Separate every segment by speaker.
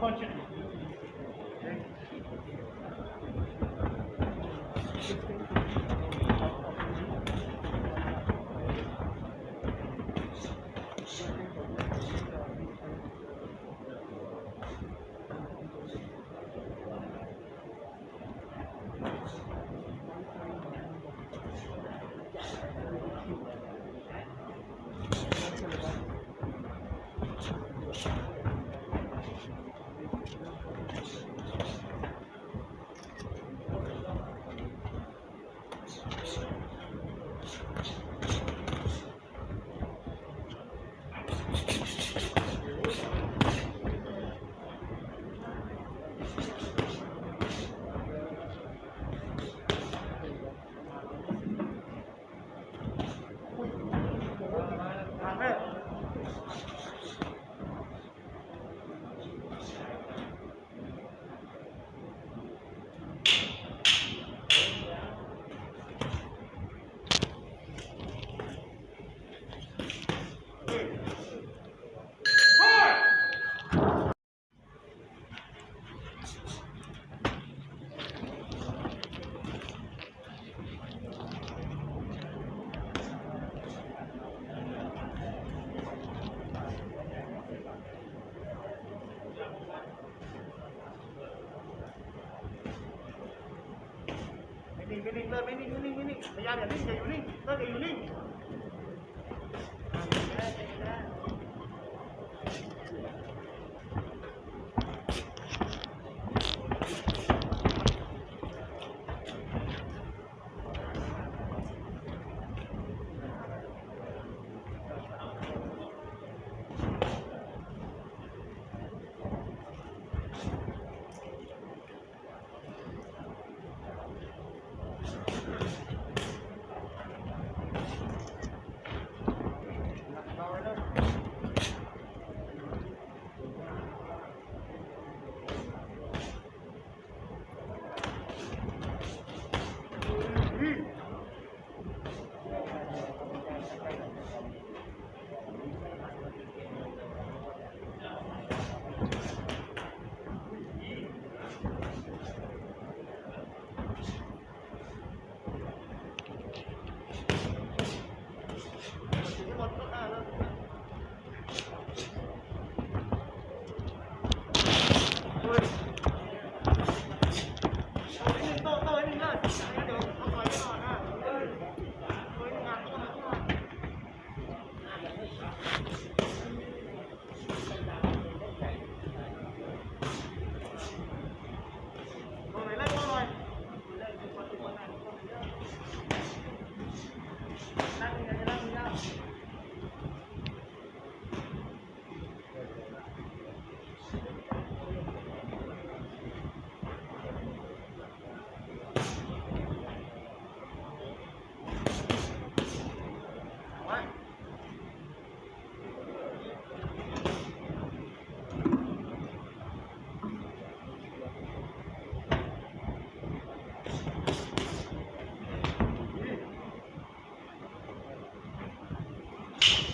Speaker 1: bunch of área limpia y. Thank you.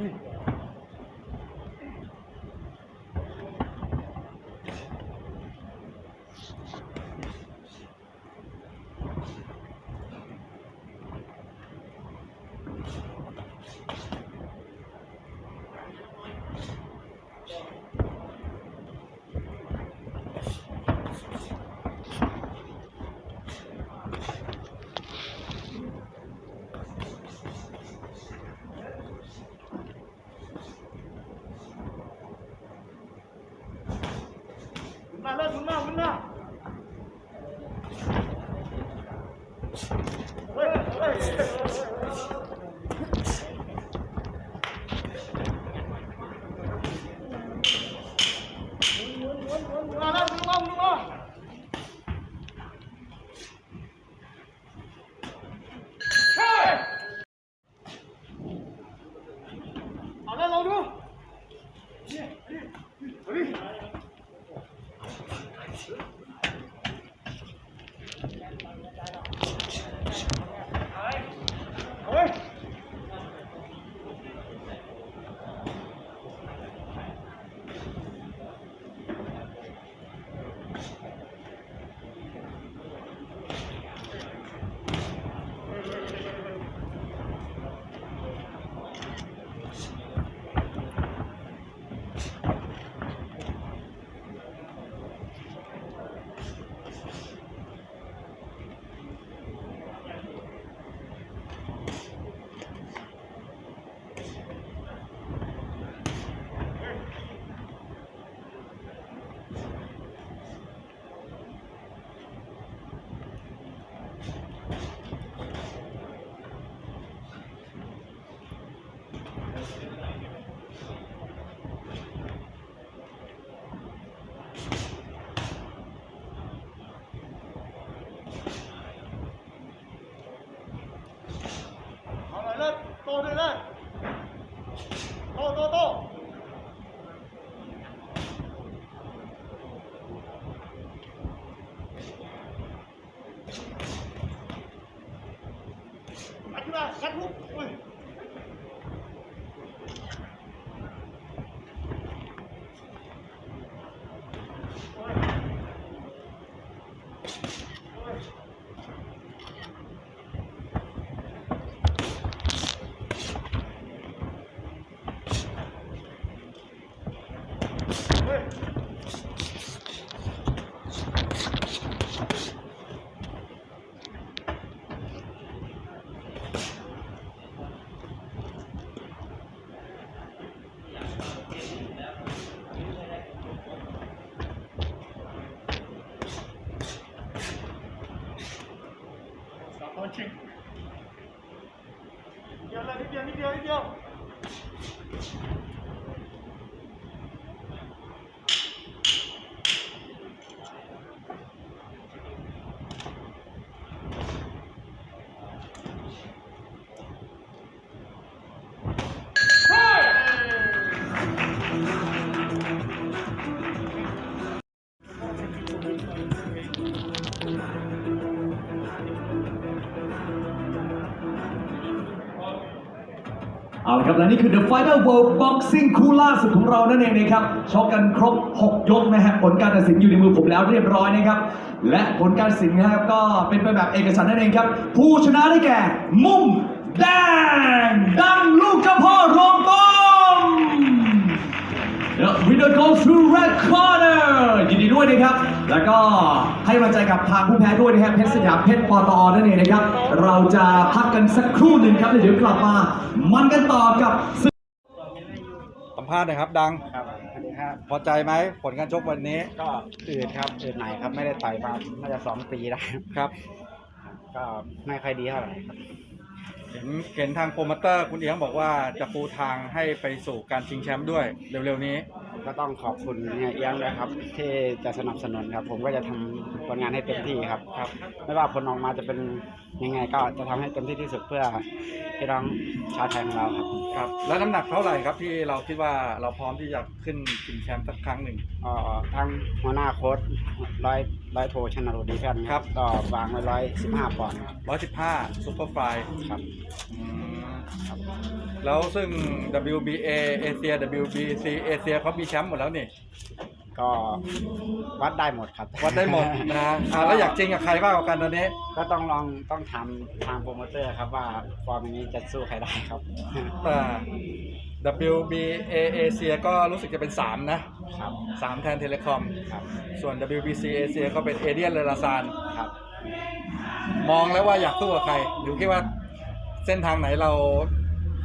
Speaker 1: Hmm. มาเลิกมึงม Hello. และ
Speaker 2: นี่คือ The Final World Boxing คู่ล่าสุดของเรานั่นเองนะครับชกกันครบ 6 ยกนะฮะผลการตัดสินอยู่ในมือผมแล้วเรียบร้อยนะครับ และผลการตัดสินนะครับก็เป็นไปแบบเอกฉันท์นั่นเองครับ ผู้ชนะได้แก่ มุมแดง ดังลูกเจ้าพ่อรองต้ ม The winner goes to red corner ยินดีด้วยนะครับ แล้วก็ให้กำลังใจกับทางผู้แพ้ด้วยนะครับเพชรสยามเพชรปตอนั่นเองนะครับ เราจะพักกันสักครู่หนึ่งครับแล้วเดี๋ยวกลับมา มันกันต่อกับศึก
Speaker 3: สัมภาษณ์หน่อยครับดัง
Speaker 4: ครับสวัสดีครับ
Speaker 3: พอใจไหมผลการชกวันนี้
Speaker 4: ก็อืดครับอืดไหนครับ ไม่ได้ต่อยมาน่าจะสองปีแล้ว
Speaker 3: ครับ
Speaker 4: ก็ไม่ค่อยดีเท่าไหร่ครับ
Speaker 3: เห็นเห็นทางโปรโมเตอร์คุณเอียงบอกว่าจะปูทางให้ไปสู่การชิงแชมป์ด้วยเร็วๆนี้
Speaker 4: ก็ต้องขอบคุณเฮียเอี้ยงเลยครับ ที่จะสนับสนุนครับ ผมก็จะทำผลงานให้เต็มที่ครับ
Speaker 3: ครับ
Speaker 4: ไม่ว่าผลออกมาจะเป็นยังไงก็จะทำให้เต็มที่ที่สุดเพื่อพี่น้องชาวไทยของเราครับ
Speaker 3: ครับ แล้วน้ำหนักเท่าไหร่ครับที่เราคิดว่าเราพร้อมที่จะขึ้นชิงแชมป์สักครั้งหนึ่ง
Speaker 4: เอ่อทั้งหัวหน้าโค้ชร้อยร้อยโทชนะรุดีแพน
Speaker 3: ครับ
Speaker 4: ก็วางไว้ร้อยสิบห้าปอนด์ครับ
Speaker 3: 115ซุปเปอร์ไฟล์
Speaker 4: ครับ
Speaker 3: แล้วซึ่ง WBA เอเชีย WBC เอเชียเขามีแชมป์หมดแล้วนี่
Speaker 4: ก็วัดได้หมดครับ
Speaker 3: วัดได้หมดนะอ่าแล้วอยากจริงกับใครบ้างกว่ากันตอนนี้
Speaker 4: ก็ต้องลองต้องทำทางโปรโมเตอร์ครับว่าฟอร์มอย่างนี้จะสู้ใครได้ครับ
Speaker 3: อ่า WBA เอเชียก็รู้สึกจะเป็น 3 นะ
Speaker 4: ครับ
Speaker 3: 3 แทนเทเลคอม
Speaker 4: ครับ
Speaker 3: ส่วน WBC เอเชียก็เป็นเอเดียนเลราซาน
Speaker 4: ครับ
Speaker 3: มองแล้วว่าอยากสู้กับใครหรือคิดว่า เส้นทางไหนเรา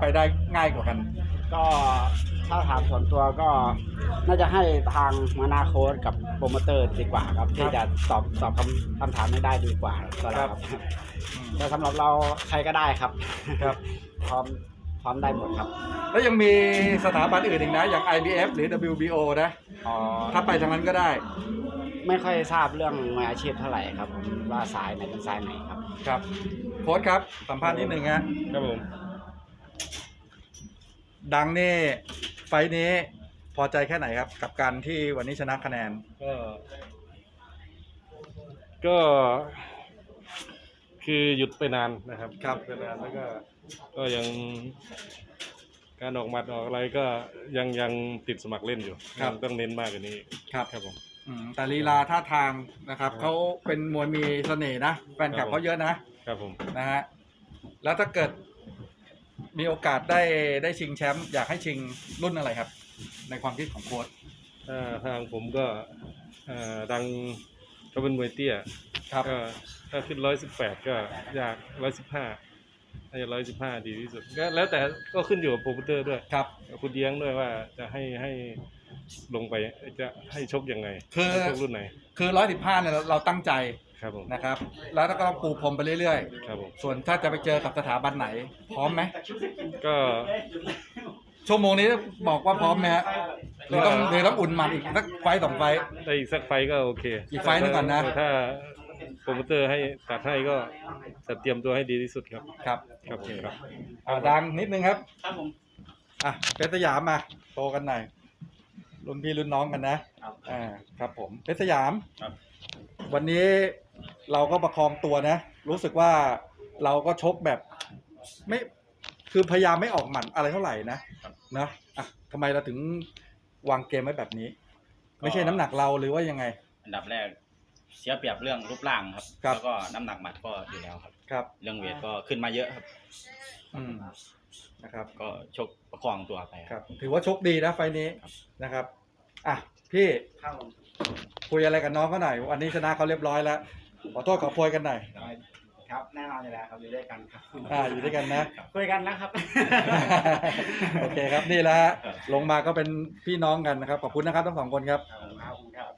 Speaker 3: ไปได้ง่ายกว่ากัน
Speaker 4: ก็ถ้าถามส่วนตัวก็น่าจะให้ทางมานาโค้ดกับโปรโมเตอร์ดีกว่าครับที่จะตอบตอบคำคำถามไม่ได้ดีกว่าก็แล้วครับแต่สำหรับเราใครก็ได้ครับ
Speaker 3: ครับ
Speaker 4: พร้อมพร้อมได้หมดครับ
Speaker 3: แล้วยังมีสถาบันอื่นอีกนะ อย่าง IBF หรือ WBO นะ
Speaker 4: อ๋อ
Speaker 3: ถ้าไปทางนั้นก็ได้
Speaker 4: ไม่ค่อยทราบเรื่องมืออาชีพเท่าไหร่ครับผมว่าสายไหนเป็นสายไหนครับ
Speaker 3: ครับโค้ชครับสัมภาษณ์นิดหนึ่งฮะ
Speaker 5: ครับผม
Speaker 3: ดังนี่ไฟท์นี้พอใจแค่ไหนครับ กับการที่วันนี้ชนะคะแนน
Speaker 5: ก็ก็ คือหยุดไปนานนะครับ
Speaker 3: ครับ
Speaker 5: หยุดไปนานแล้วก็ ก็ยัง การออกหมัดออกอะไรก็ยังยังติดสมัครเล่นอยู่
Speaker 3: ครับ
Speaker 5: ยังต้องเน้นมากกว่านี้
Speaker 3: ครับ
Speaker 5: ครับผม
Speaker 3: อืมแต่ลีลาท่าทางนะครับ
Speaker 5: ครับ
Speaker 3: เขาเป็นมวยมีเสน่ห์นะแฟนคลับ
Speaker 5: ครับผม
Speaker 3: เขาเยอะนะครับ
Speaker 5: ผม
Speaker 3: นะฮะแล้วถ้าเกิดมีโอกาสได้ได้ชิงแชมป์อยากให้ชิงรุ่นอะไรครับ ในความคิดของโค้ช
Speaker 5: ถ้าทางผมก็เอ่อดังก็เป็นมวยเตี้ย
Speaker 3: ครับ
Speaker 5: ก็ถ้าขึ้นร้อยสิบแปดก็อยากร้อยสิบห้าน่าจะร้อยสิบห้าดีที่สุดก็แล้วแต่ก็ขึ้นอยู่กับโปรโมเตอร์ด้วย
Speaker 3: ครับ
Speaker 5: กับคุณเลี้ยงด้วยว่าจะให้ให้ ลงไปจะให้ชกยังไง
Speaker 3: คือ
Speaker 5: ให้ชกรุ่นไหน
Speaker 3: คือร้อยสิบห้าเนี่ยเราเราตั้งใจ
Speaker 5: ครับผม
Speaker 3: นะครับ แล้วก็ต้องปูพรมไปเรื่อย
Speaker 5: ครับผม
Speaker 3: ๆ ส่วนถ้าจะไปเจอกับสถาบันไหน พร้อมไหม
Speaker 5: ก็
Speaker 3: ชั่วโมงนี้บอกว่าพร้อมไหมฮะหรือต้องหรือต้องอุ่นหมันอีกสักไฟต์สองไฟต์
Speaker 5: ได้อีกสักไฟต์ก็โอเค
Speaker 3: อีกไฟต์หนึ่งก่อนนะ
Speaker 5: แต่ถ้าโปรโมเตอร์ให้ตัดให้ก็จะเตรียมตัวให้ดีที่สุดครับ
Speaker 3: ครับ
Speaker 5: ครับผมครับ
Speaker 3: อ่าดังนิดนึงครับ
Speaker 1: ครับผม
Speaker 3: อะเพชรสยามมาโตกันหน่อย รุ่นพี่รุ่นน้องกันนะอ่าครับผมเพชรสยาม
Speaker 5: ครับ
Speaker 3: วันนี้เราก็ประคองตัวนะ รู้สึกว่าเราก็ชกแบบไม่คือพยายามไม่ออกหมัดอะไรเท่าไหร่นะนะอะทำไมเราถึงวางเกมไว้แบบนี้ ไม่ใช่น้ำหนักเราหรือว่ายังไง
Speaker 6: อันดับแรก เสียเปรียบเรื่องรูปร่างครับ
Speaker 3: ครับ
Speaker 6: แล้วก็น้ำหนักหมัดก็อยู่แล้วครับ
Speaker 3: ครับ
Speaker 6: เรื่องเวทก็ขึ้นมาเยอะครับ
Speaker 3: อืมนะครับ
Speaker 6: ก็ชกประคองตัวไป
Speaker 3: ครับ ถือว่าชกดีนะไฟล์นี้นะครับ อะพี่
Speaker 4: ครับผม
Speaker 3: คุยอะไรกับน้องเขาหน่อยวันนี้ชนะเขาเรียบร้อยแล้วขอโทษขอโพยกันหน่อย
Speaker 4: ครับแน่นอนอยู่แล้วครับอยู่ด้วยกันครับ
Speaker 3: อ่าอยู่ด้วยกันนะ
Speaker 4: คุยกันนะครับ
Speaker 3: โอเคครับนี่แหละฮะลงมาก็เป็นพี่น้องกันนะครับ ขอบคุณนะครับทั้งสองคนครับ
Speaker 4: ครับผมครับ